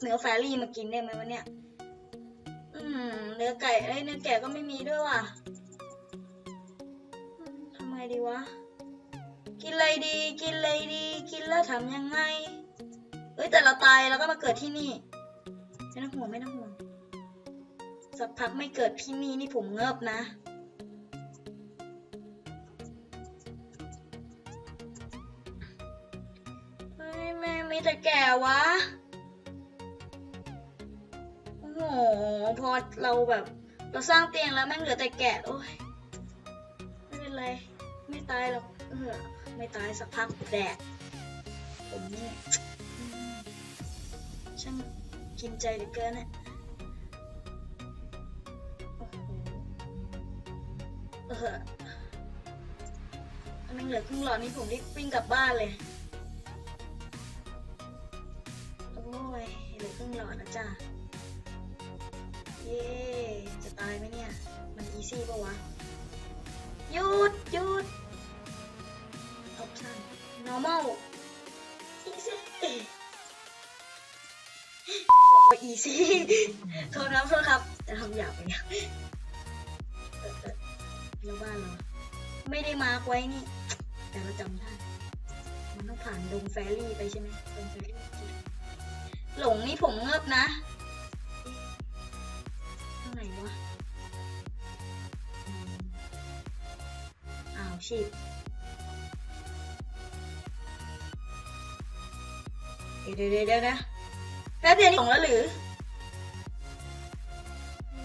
เนื้อแฟรี่มากินได้ไหมวะเนี่ย อืม เนื้อไก่เอ้ยเนื้อแกะก็ไม่มีด้วยว่ะทำไงดีวะ กินอะไรดี กินอะไรดี กินแล้วทำยังไง เอ้ยแต่เราตายแล้วก็มาเกิดที่นี่ ไม่ต้องห่วงไม่ต้องห่วง สักพักไม่เกิดที่นี่นี่ผมเงิบนะเฮ้ยแม่มีแต่แก่วะ โอ้โหพอเราแบบ เราสร้างเตียงแล้วแม่งเหลือแต่แกะโอ้ยไม่เป็นไร ไม่ตายหรอกเออไม่ตายสักพักแดดผมนี่ช่างกินใจเหลือเกินอะโอ้โหเออแม่งเหลือครึ่งหลอดนี่ผมรีบวิ่งกลับบ้านเลย โอ้ยเหลือครึ่งหลอดนะจ้า เย้จะตายไหมเนี่ย มันอีซี่ปะวะหยุดหยุด option normal easy บอกว่า easy โทษนะโทษครับจะทำหยาบไปเนี่ยเออเออแล้วบ้านเราไม่ได้มาร์กไว้นี่ แต่เราจำได้มันต้องผ่านดงแฟรี่ไปใช่ไหมดงแฟรี่หลงนี่ผมเงิบนะเท่า ไหร่วะอ้าวชีพเดี๋ยวเดี๋ยวเดี๋ยวนะแป๊บเดียวนี่หลงแล้วหรือ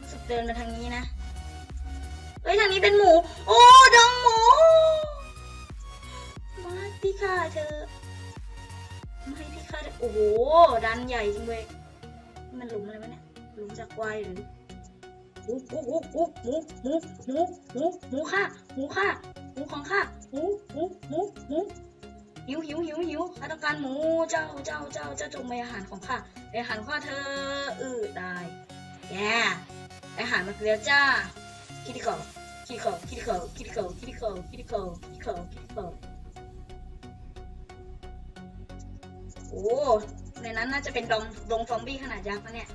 รู้สึกเดินมาทางนี้นะ เฮ้ย ทางนี้เป็นหมู โอ้ดองหมู มาพี่ค่ะเธอไม่พี่ค่ะโอ้โห ดันใหญ่จริงเว้ยมันหลุมอะไรวะเนี่ย หลุมจากควายหรือ หมูหมูหมูหมูหมูหมูหมูหมูหมูค่ะหมูค่ะหมูของข้าหมูหมูหมูหมูหิวหิวหิวหิวข้าต้องการหมูเจ้าเจ้าเจ้าเจ้าจงไปอาหารของข้าไปอาหารของข้าเธออือได้แย่อาหารมาแล้วจ้าคิดดิคอคิดดิคอคิดดิคอคิดดิคอคิดดิคอคิดดิคอคิดดิคอคิดดิคอโอ้ในนั้นน่าจะเป็นดงดงซอมบี้ขนาดยักษ์นะเนี่ย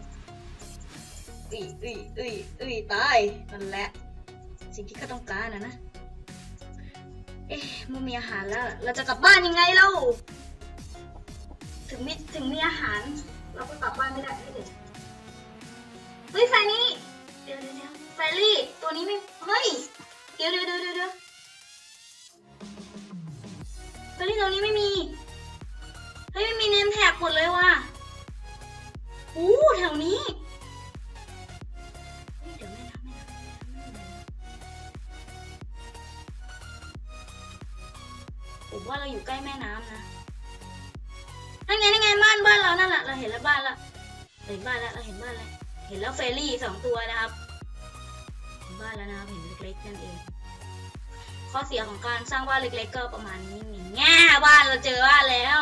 อุ้ยอุ้ยอุ้ยอุ้ยตายนั่นแหละ สิ่งที่ข้าต้องการนะนะ เอ๊ะมื่มีอาหารแล้ว เราจะกลับบ้านยังไงเล่าถึงมีถึงมีอาหาร เราก็กลับบ้านไม่ได้เฮ้ยเดี๋ยวเฮ้ยไฟนี้เดี๋ยวเดี๋ยวเดี๋ยวไฟลี่ตัวนี้ไม่เฮ้ยเดี๋ยวเดี๋ยวเดี๋ยวเดี๋ยวเดี๋ยวไฟลี่ตัวนี้ไม่มีเฮ้ยไม่มีเนมแท็กหมดเลยว่ะอู้แถวนี้ ผมว่าเราอยู่ใกล้แม่น้ำนะนั่นไงนั่นไงบ้านบ้านเรานั่นแหละเราเห็นแล้วบ้านละเห็นบ้านแล้วเราเห็นบ้านแล้วเห็นแล้วเฟรี่สองตัวนะครับเห็นบ้านแล้วนะครับเห็นเล็กๆนั่นเอง ข้อเสียของการสร้างบ้านเล็ก ๆ ก็ประมาณนี้นี่แง่บ้านเราเจอบ้านแล้ว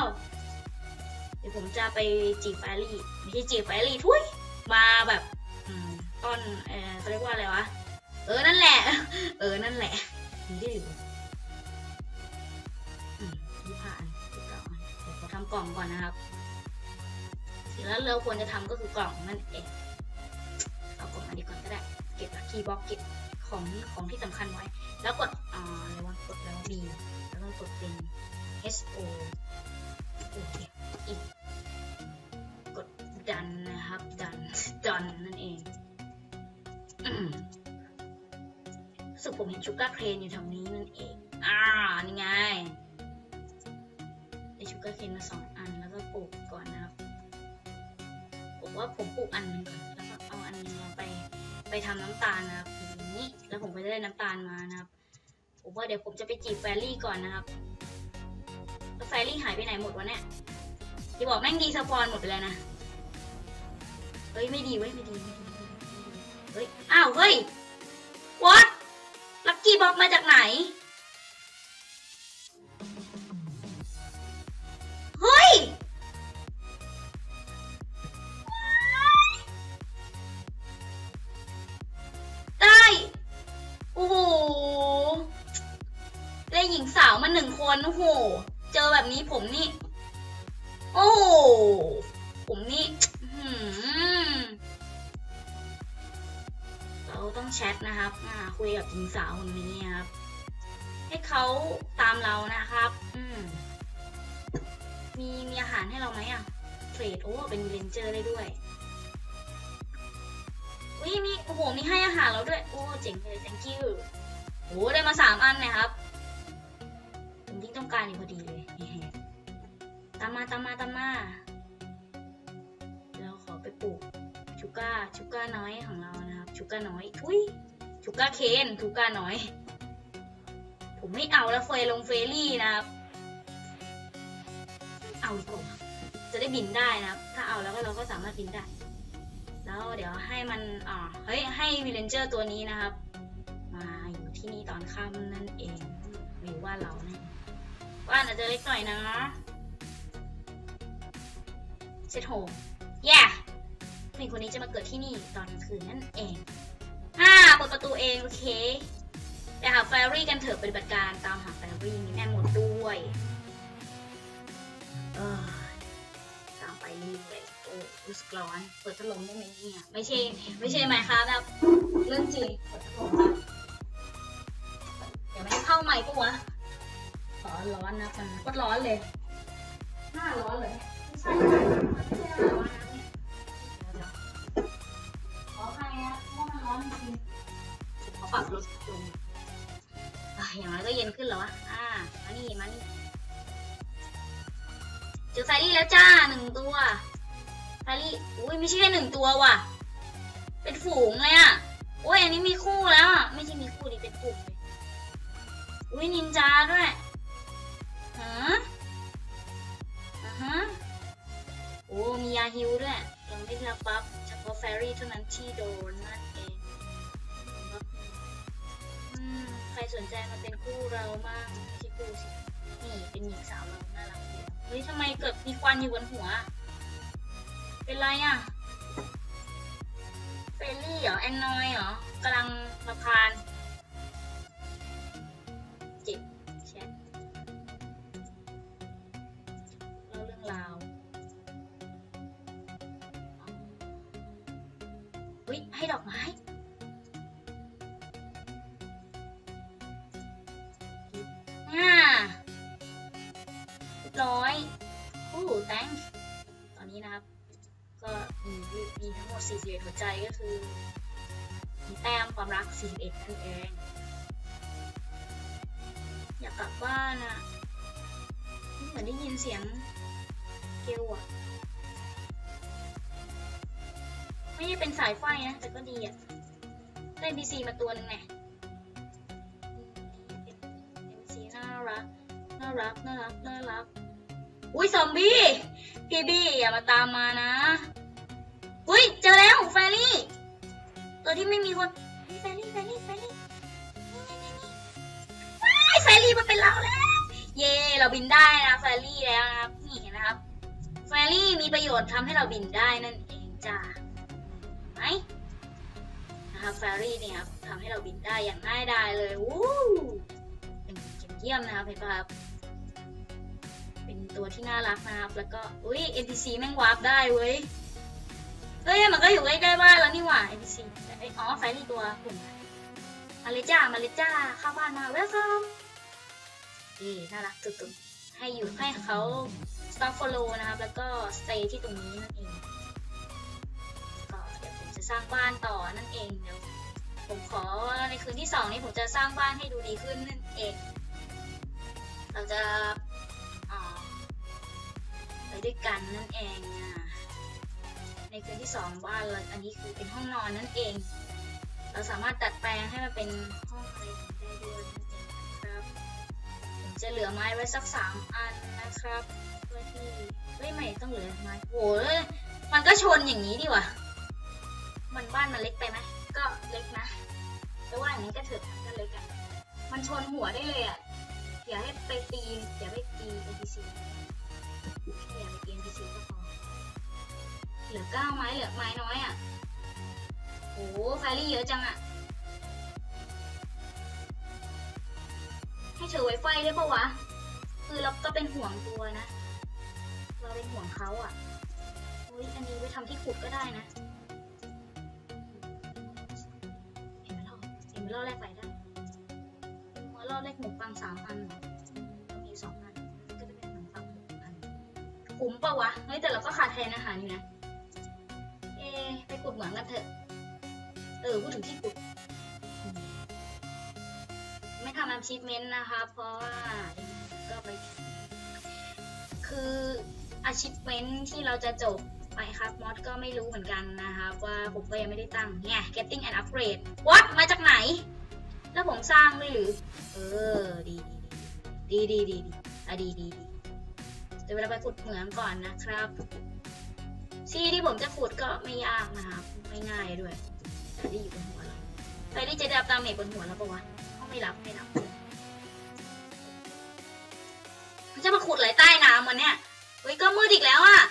เดี๋ยวผมจะไปจีบแฟรี่ไม่ใช่จีบแฟรี่ทุยมาแบบต้นเออเขาเรียกว่าอะไรวะเออนั่นแหละ เออนั่นแหละมีได้หรืออื มยี่ผ่านยี่เก้าอันเดี๋ยวขอทำกล่องก่อนนะครับสิ่งแล้วเราควรจะทำก็คือกล่องนั่นเองเอากล่องอันนี้ก่อนก็ได้ เก็บคีย์บล็อกเก็บของของที่สำคัญไว้ แล้วกดอ่าอะไรวะกดแล้ว B แล้วก็กดเป็น H O โอเคอีกกดดันนะครับดันดันนั่นเองรู้สึกผมเห็นชูการ์เครนอยู่แถวนี้นั่นเองอ่านี่ไง การ์เครนมาสองอันแล้วก็ปลูกก่อนนะครับผมว่าผมปลูกอันหนึงก่อนแล้วก็เอาอันนึงมาไปไปทำน้ำตาลนะครับอย่างนี้แล้วผมก็จะได้น้ำตาลมานะครับ ผมว่าเดี๋ยวผมจะไปจีบแฟรี่ก่อนนะครับแล้วแฟรี่หายไปไหนหมดวะเนี่ยที่บอกแม่งดีสปอนหมดไปแล้วนะเฮ้ยไม่ดีเว้ยไม่ดีไม่ดีไม่ดีไม่ดีเฮ้ยอ้าวเฮ้ย what ลักกี้บ็อกมาจากไหน เจอแบบนี้ผมนี่ โอ้ผมนี่เราต้องแชทนะครับมาคุยกับหญิงสาวคนนี้ครับ ให้เขาตามเรานะครับ อืมมีมีอาหารให้เราไหมอะ เทรดโอ้เป็นเลนเจอร์ได้ด้วยอุ้ยมีโอ้โหมีให้อาหารเราด้วย โอ้เจ๋งเลย thank you โอ้ได้มาสามอันนะครับ ที่ต้องการอยู่พอดีเลยตามมาตามมาตามมาเราขอไปปลูกชูก้าชูก้าน้อยของเรานะครับชูก้าน้อยทุยชูก้าเคนชูก้าน้อย ผมไม่เอาแล้วเฟยลงเฟรี่นะครับ เอาดีกว่าจะได้บินได้นะครับ ถ้าเอาแล้วก็เราก็สามารถบินได้ แล้วเดี๋ยวให้มันอ่าเฮ้ยให้วิลเลนเจอร์ตัวนี้นะครับ มาอยู่ที่นี่ตอนค่ำนั่นเองหรือว่าเราเนี่ย ว่านอาจจะเล็กหน่อยนะเซตโฮมแย่ผู้หญิงคนนี้จะมาเกิดที่นี่ตอนกลางคืนนั่นเองอ่าเปิดประตูเองโอเคไปหาแฟรี่กันเถอะปฏิบัติการตามหาแฟรี่มีแม่หมดด้วยเออตามไปเรื่อยโอ้รู้สึกร้อนเปิดพัดลมได้ไหมเนี่ยไม่ใช่ไม่ใช่ไหมครับแบบเรื่องจริงเปิดพัดลมจ้ะเดี๋ยวไม่เข้าใหม่ปะวะ ขอร้อนนะมันก็ร้อนเลยหน้าร้อนเลยไม่ใช่ไม่ใช่หน้าร้อนนะเนี่ยเดี๋ยวๆขออภัยนะเพราะว่ามันร้อนจริงๆขอปรับลดลงอะอย่างน้อยก็เย็นขึ้นแล้ววะอ่ามานี่มานี่เจอไฟรี่แล้วจ้าหนึ่งตัวไฟรี่อุ้ยไม่ใช่แค่หนึ่งตัวว่ะ เป็นฝูงเลยอะ วันอยู่บนหัว เป็นไรอะเฟลลี่เหรอ แอนนอยเหรอกำลังรำคาญ thanks ตอนนี้นะครับ ก็มีมีทั้งหมด 41 หัวใจก็คือมีแต้มความรัก 41 นั่นเอง อยากกลับบ้านอะเหมือนได้ยินเสียงเกลอะไม่ได้เป็นสายไฟนะ แต่ก็ดีอะได้ NPC มาตัวหนึ่งไง NPC น่ารัก น่ารัก น่ารัก น่ารัก อุ้ยซอมบี้พี่บี้อย่ามาตามมานะ อุ้ยเจอแล้วแฟรี่ ตัวที่ไม่มีคนแฟรี่แฟรี่แฟรี่นี่นี่นี่นี่แฟรี่มาเป็นเราแล้ว เย่เราบินได้นะแฟรี่แล้วนะครับนี่นะครับแฟรี่มีประโยชน์ทำให้เราบินได้นั่นเองจ้าไหมนะครับแฟรี่เนี่ยครับทำให้เราบินได้อย่างง่ายดายเลยวู้เป็นเยี่ยมนะครับเห็นปะครับ ตัวที่น่ารักนะครับ แล้วก็ อุ้ย NPC แม่งวาร์ปได้เว้ย เฮ้ย มันก็อยู่ใกล้ๆบ้านแล้วนี่หว่า NPC อ๋อไฟนี่ตัวกลุ่มมาเลจ้า มาเลจ้า เข้าบ้านมา welcome นี่น่ารักสุดๆ ให้อยู่ให้เขา stop follow นะครับ แล้วก็ stay ที่ตรงนี้นั่นเอง ก็เดี๋ยวผมจะสร้างบ้านต่อนั่นเอง เดี๋ยวผมขอในคืนที่สองนี้ผมจะสร้างบ้านให้ดูดีขึ้นนั่นเอง เราจะ ด้วยกันนั่นเองอะในคืนที่สองบ้านเราอันนี้คือเป็นห้องนอนนั่นเอง เราสามารถดัดแปลงให้มันเป็นห้องอะไรได้ด้วยนั่นเองนะครับผมจะเหลือไม้ไว้สักสามอันนะครับเพื่อที่ไม่ไม่ต้องเหลือไม้โหมันก็ชนอย่างนี้ดีว่ะมันบ้านมันเล็กไปไหมก็เล็กนะแต่ว่าอย่างนี้ก็เถอะมันก็เล็กอะมันชนหัวได้เลยอะอย่าให้ไปตีอย่าไปตี NPC อย่าไปตี NPC ก็พอเหลือเก้าไม้เหลือไม้น้อยอะโอ้แฟรี่เยอะจังอะ ให้เธอไว้ไฟได้ปะวะ คือเราก็เป็นห่วงตัวนะ เราเป็นห่วงเขาอะอุ้ยอันนี้ไว้ทำที่ขุดก็ได้นะเห็นไหมล่ะล่อแรกไปได้หัวล่อแรกหมูปังสามอัน คุ้มปะวะ เฮ้ยแต่เราก็ขาดแทนอาหารอยู่นะ เอ ไปขุดเหมืองกันเถอะ เออพูดถึงที่ขุด ไม่ทำ achievement นะคะ เพราะว่าก็ไป คือ achievement ที่เราจะจบไปครับมอดก็ไม่รู้เหมือนกันนะครับว่าผมก็ยังไม่ได้ตั้งเนี่ย getting an upgrade what มาจากไหน แล้วผมสร้างด้วยหรือ เออ ดีดีดีดีดีดีดีดีดี ดี๋ยวเราไปขุดเหมืองก่อนนะครับที่ที่ผมจะขุดก็ไม่ยากนะครับไม่ง่ายด้วยแต่ที่อยู่บนหัวเราไปที่จะได้รับตามเมจบนหัวเราปะวะเขาไม่รับไม่รับมันจะมาขุดอะไรใต้น้ำวันเนี้ยเฮ้ยก็มืดอีกแล้วอะ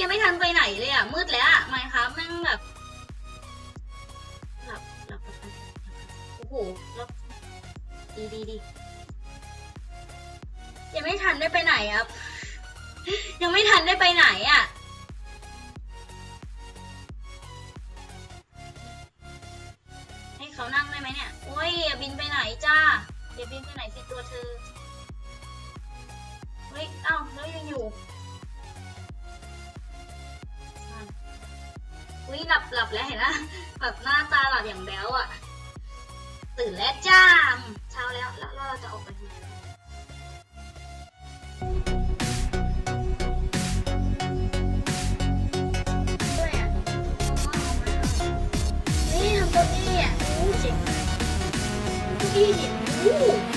ยังไม่ทันไปไหนเลยอะมืดแล้วอะไมครับแม่งแบบหลับหลับหลับโอ้โหแล้วดีดีดี ยังไม่ทันได้ไปไหนครับ ยังไม่ทันได้ไปไหนอะ่ะให้เขานั่งได้ไหมเนี่ยโอ้ยอย่าบินไปไหนจ้าอย่าบินไปไหนสิตัวเธอเฮ้ยเอ้าแล้วยังอยู่อุ้ยหลับหลับแล้วเห็นนะแบบหน้าตาหลับอย่างแบ๊วอะ่ะ ตื่นแล้วจ้าเช้าแล้วแล้วเราจะออกไปทำไม นี่